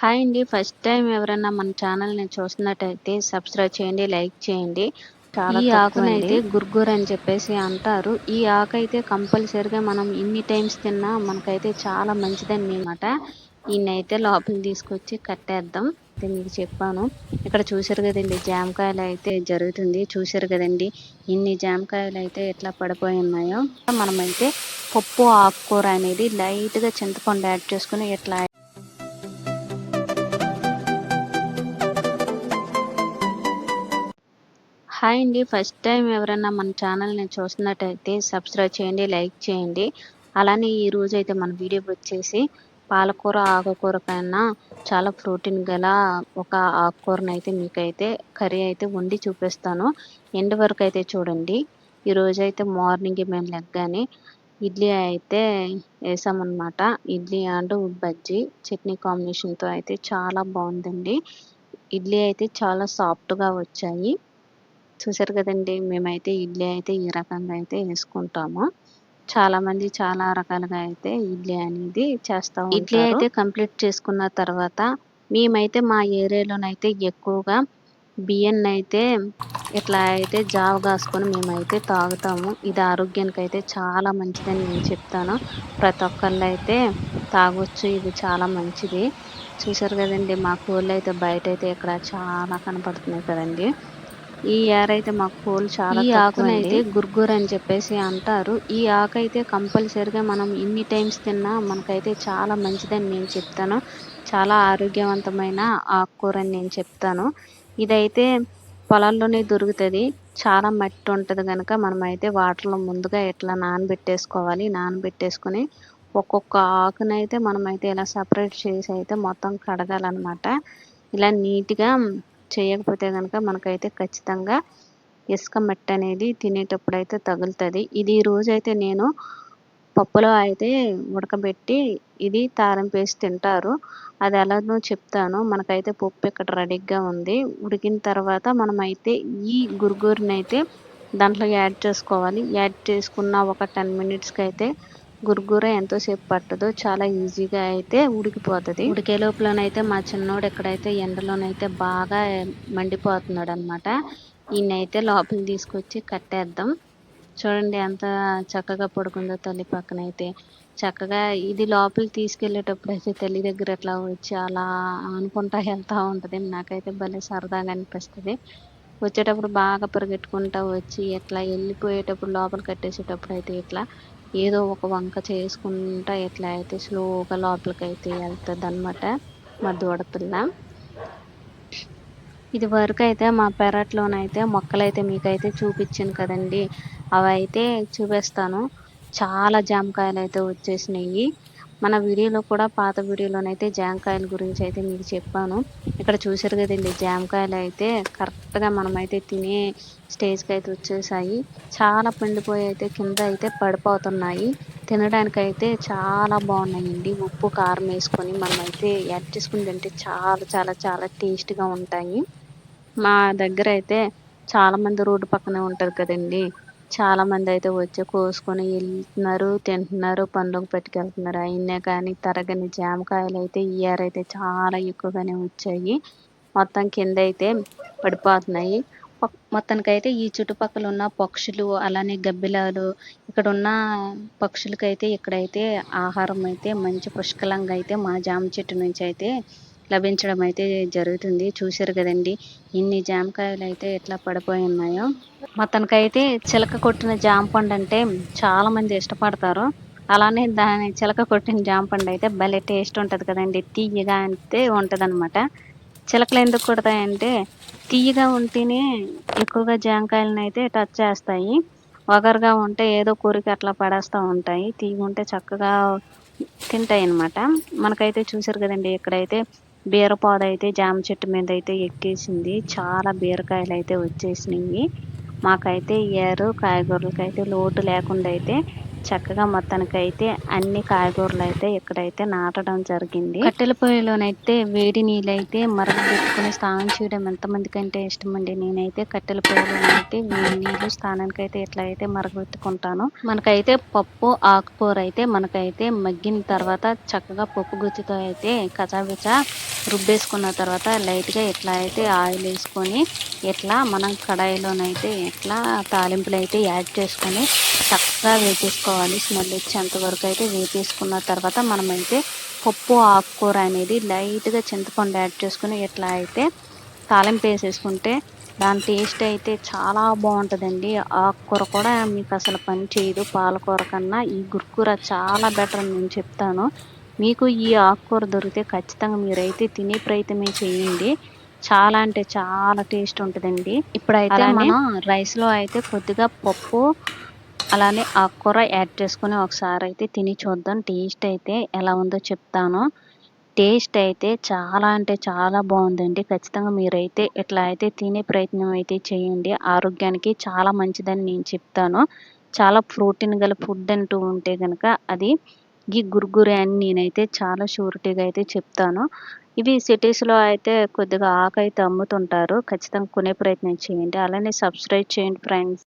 Hi అండి. First time ఎవరైనా మన ఛానల్ని చూస్తున్నట్టయితే సబ్స్క్రైబ్ చేయండి లైక్ చేయండి. ఈ ఆకునైతే. గుర్గుర్ అని చెప్పేసి అంటారు. ఈ ఆకు అయితే కంపల్సరిగా మనం ఇన్ని టైమ్స్ తిన్నా మనకైతే చాలా మంచిదని అనమాట ఈయనైతే లోపలికి తీసుకొచ్చి కట్టేద్దాం. అయితే మీకు చెప్పాను. ఇక్కడ చూసారు కదండి జామకాయలు అయితే జరుగుతుంది. చూసారు కదండి ఇన్ని జామకాయలు అయితే ఎట్లా పడిపోయి ఉన్నాయో. మనమైతే పప్పు ఆకుకూర అనేది లైట్గా చింతపండు యాడ్ చేసుకుని ఇట్లా హాయ్ అండి. ఫస్ట్ టైం ఎవరైనా మన ఛానల్ని చూస్తున్నట్టయితే సబ్స్క్రైబ్ చేయండి లైక్ చేయండి. అలానే ఈ రోజు అయితే మన వీడియో వచ్చేసి పాలకూర ఆకుకూర కన్నా చాలా ప్రోటీన్ గల ఒక ఆకుకూరను అయితే మీకైతే కర్రీ అయితే వండి చూపిస్తాను. ఎండ్ వరకు అయితే చూడండి. ఈ అయితే మార్నింగ్ మేము లెగ్గానే ఇడ్లీ అయితే వేసామన్నమాట. ఇడ్లీ అండ్ బజ్జీ చట్నీ కాంబినేషన్తో అయితే చాలా బాగుందండి. ఇడ్లీ అయితే చాలా సాఫ్ట్గా వచ్చాయి. చూసారు కదండి మేమైతే ఇడ్లీ అయితే ఈ రకంగా అయితే వేసుకుంటాము. చాలా మంది చాలా రకాలుగా అయితే ఇడ్లీ అనేది చేస్తా ఇడ్లీ అయితే కంప్లీట్ చేసుకున్న తర్వాత మేమైతే మా ఏరియాలోనైతే ఎక్కువగా బియ్యాన్ని అయితే ఇట్లా అయితే జావ కాసుకొని మేమైతే తాగుతాము. ఇది ఆరోగ్యానికి అయితే చాలా మంచిదని నేను చెప్తాను. ప్రతి ఒక్కళ్ళు అయితే తాగొచ్చు ఇది చాలా మంచిది. చూసారు కదండి మా కోళ్ళు అయితే బయట అయితే ఇక్కడ చాలా కనపడుతున్నాయి కదండి. ఈ ఏర్ అయితే మాకు పూలు చాలా ఈ ఆకునైతే గుర్గుర్ అని చెప్పేసి అంటారు. ఈ ఆకు అయితే కంపల్సరిగా మనం ఇన్ని టైమ్స్ తిన్నా మనకైతే చాలా మంచిదని నేను చెప్తాను. చాలా ఆరోగ్యవంతమైన ఆకుకూర అని నేను చెప్తాను. ఇదైతే పొలాల్లోనే దొరుకుతుంది. చాలా మట్టి ఉంటుంది కనుక మనం అయితే వాటర్లో ముందుగా ఇట్లా నానబెట్టేసుకోవాలి నానబెట్టేసుకొని ఒక్కొక్క ఆకునైతే మనమైతే ఇలా సపరేట్ చేసి అయితే మొత్తం కడగాలన్నమాట. ఇలా నీట్గా చేయకపోతే కనుక మనకైతే ఖచ్చితంగా ఇసుక మట్టి అనేది తినేటప్పుడు అయితే తగులుతుంది. ఇది రోజైతే రోజు అయితే నేను పప్పులో అయితే ఉడకబెట్టి ఇది తారం వేసి తింటారు. అది ఎలానో చెప్తాను. మనకైతే పప్పు ఇక్కడ రెడీగా ఉంది. ఉడికిన తర్వాత మనమైతే ఈ గురుగురిని అయితే దాంట్లో యాడ్ చేసుకోవాలి. యాడ్ చేసుకున్న ఒక టెన్ మినిట్స్కి అయితే గురుగుర ఎంతోసేపు పట్టదు. చాలా ఈజీగా అయితే ఉడికిపోతుంది. ఉడికే లోపలనైతే మా చిన్నోడు ఎక్కడైతే ఎండలోనైతే బాగా మండిపోతున్నాడు అనమాట ఈయనైతే లోపలికి తీసుకొచ్చి కట్టేద్దాం. చూడండి ఎంత చక్కగా పడుకుందో తల్లి పక్కన అయితే చక్కగా ఇది లోపలికి తీసుకెళ్ళేటప్పుడు అయితే తల్లి దగ్గర ఎట్లా వచ్చి అలా అనుకుంటా వెళ్తూ ఉంటుంది. నాకైతే భలే సరదాగా అనిపిస్తుంది. వచ్చేటప్పుడు బాగా పరిగెట్టుకుంటా వచ్చి ఎట్లా వెళ్ళిపోయేటప్పుడు లోపల కట్టేసేటప్పుడు అయితే ఇట్లా ఏదో ఒక వంక చేసుకుంటా ఎట్లా అయితే స్లోగా లోపలికి అయితే వెళ్తుంది అనమాట మా దూడపిల్ల ఇది వరకు అయితే మా పెరట్లోనైతే మొక్కలైతే మీకైతే చూపించాను కదండి. అవి అయితే చూపిస్తాను. చాలా జామకాయలు అయితే వచ్చేసినాయి. మన వీడియోలో కూడా పాత వీడియోలోనైతే జామకాయల గురించి అయితే మీకు చెప్పాను. ఇక్కడ చూసారు కదండి జామకాయలు అయితే కరెక్ట్గా మనమైతే తినే స్టేజ్కి అయితే వచ్చేసాయి. చాలా పండిపోయి అయితే కింద అయితే పడిపోతున్నాయి. తినడానికి అయితే చాలా బాగున్నాయండి. ఉప్పు కారం వేసుకొని మనమైతే యాడ్ చేసుకుని తింటే చాలా చాలా చాలా టేస్ట్గా ఉంటాయి. మా దగ్గర అయితే చాలామంది రోడ్డు పక్కనే ఉంటారు కదండి. చాలా మంది అయితే వచ్చి కోసుకొని వెళ్తున్నారు తింటున్నారు పనులకు పెట్టుకెళ్తున్నారు. అయినా కానీ తరగని జామకాయలు అయితే ఈ ఇయర్ అయితే చాలా ఎక్కువగానే వచ్చాయి. మొత్తం కింద అయితే పడిపోతున్నాయి. మొత్తానికైతే ఈ చుట్టుపక్కల ఉన్న పక్షులు అలానే గబ్బిలాలు ఇక్కడ ఉన్న పక్షులకైతే ఇక్కడైతే ఆహారం అయితే మంచి పుష్కలంగా అయితే మా జామ చెట్టు నుంచి అయితే లభించడం అయితే జరుగుతుంది. చూశారు కదండి. ఇన్ని జామకాయలు అయితే ఎట్లా పడిపోయి ఉన్నాయో. మొత్తానికైతే చిలక కొట్టిన జామపండు అంటే చాలా మంది ఇష్టపడతారు. అలానే దాని చిలక కొట్టిన జామపండు అయితే భలే టేస్ట్ ఉంటుంది కదండి. తీయగా అంటే ఉంటుంది అనమాట చిలకలు ఎందుకు కొడతాయంటే తీయగా ఉంటేనే ఎక్కువగా జామకాయలను అయితే టచ్ చేస్తాయి. వగరుగా ఉంటే ఏదో కోరిక అట్లా పడేస్తూ ఉంటాయి. తీగ ఉంటే చక్కగా తింటాయి అన్నమాట మనకైతే చూసారు కదండి. ఇక్కడైతే బీరపాదు అయితే జామ చెట్టు మీద అయితే ఎక్కేసింది. చాలా బీరకాయలు అయితే వచ్చేసినాయి మాకైతే ఇయర్ కాయగూరలకైతే లోటు లేకుండా అయితే చక్కగా మొత్తానికైతే అన్ని కాయగూరలు అయితే ఇక్కడైతే నాటడం జరిగింది. కట్టెల పొయ్యిలోనైతే వేడి నీళ్ళు అయితే మరగబెట్టుకుని స్నానం చేయడం ఎంతమందికి అంటే ఇష్టం అండి నేనైతే కట్టెల పొయ్యిలోనైతే వేడి నీళ్ళు స్నానానికి అయితే ఇట్లా అయితే మరగబెట్టుకుంటాను. మనకైతే పప్పు ఆకుకూర అయితే మనకైతే మగ్గిన తర్వాత చక్కగా పప్పు గుత్తితో అయితే కచాబిచా రుబ్బేసుకున్న తర్వాత లైట్గా ఇట్లా అయితే ఆయిల్ వేసుకొని ఇట్లా మనం కడాయిలోనైతే ఇట్లా తాలింపులు అయితే యాడ్ చేసుకొని చక్కగా వేపేసుకోవాలి. స్మెల్ వచ్చేంత వరకు అయితే వేపేసుకున్న తర్వాత మనమైతే పప్పు ఆకుకూర అనేది లైట్గా చింతపండు యాడ్ చేసుకుని ఇట్లా అయితే తాలింపు వేసేసుకుంటే దాని టేస్ట్ అయితే చాలా బాగుంటుందండి. ఆకుకూర కూడా మీకు అసలు పని చేయదు. పాలకూర కన్నా ఈ గుర్కూర చాలా బెటర్ అని నేను చెప్తాను. మీకు ఈ ఆకుకూర దొరికితే ఖచ్చితంగా మీరైతే తినే ప్రయత్నమే చేయండి. చాలా అంటే చాలా టేస్ట్ ఉంటుందండి. ఇప్పుడైతే మనం రైస్లో అయితే కొద్దిగా పప్పు అలానే ఆకుకూర యాడ్ చేసుకుని ఒకసారి అయితే తిని చూద్దాం. టేస్ట్ అయితే ఎలా ఉందో చెప్తాను. టేస్ట్ అయితే చాలా అంటే చాలా బాగుందండి. ఖచ్చితంగా మీరైతే ఇట్లా అయితే తినే ప్రయత్నం అయితే చేయండి. ఆరోగ్యానికి చాలా మంచిదని నేను చెప్తాను. చాలా ప్రోటీన్ గల ఫుడ్ అంటూ ఉంటే కనుక అది గీ గురుగురే అని నేనైతే చాలా షూరిటీగా అయితే చెప్తాను. ఇవి సిటీస్లో అయితే కొద్దిగా ఆకైతే అమ్ముతుంటారు. ఖచ్చితంగా కొనే ప్రయత్నం చేయండి. అలానే సబ్స్క్రైబ్ చేయండి ఫ్రెండ్స్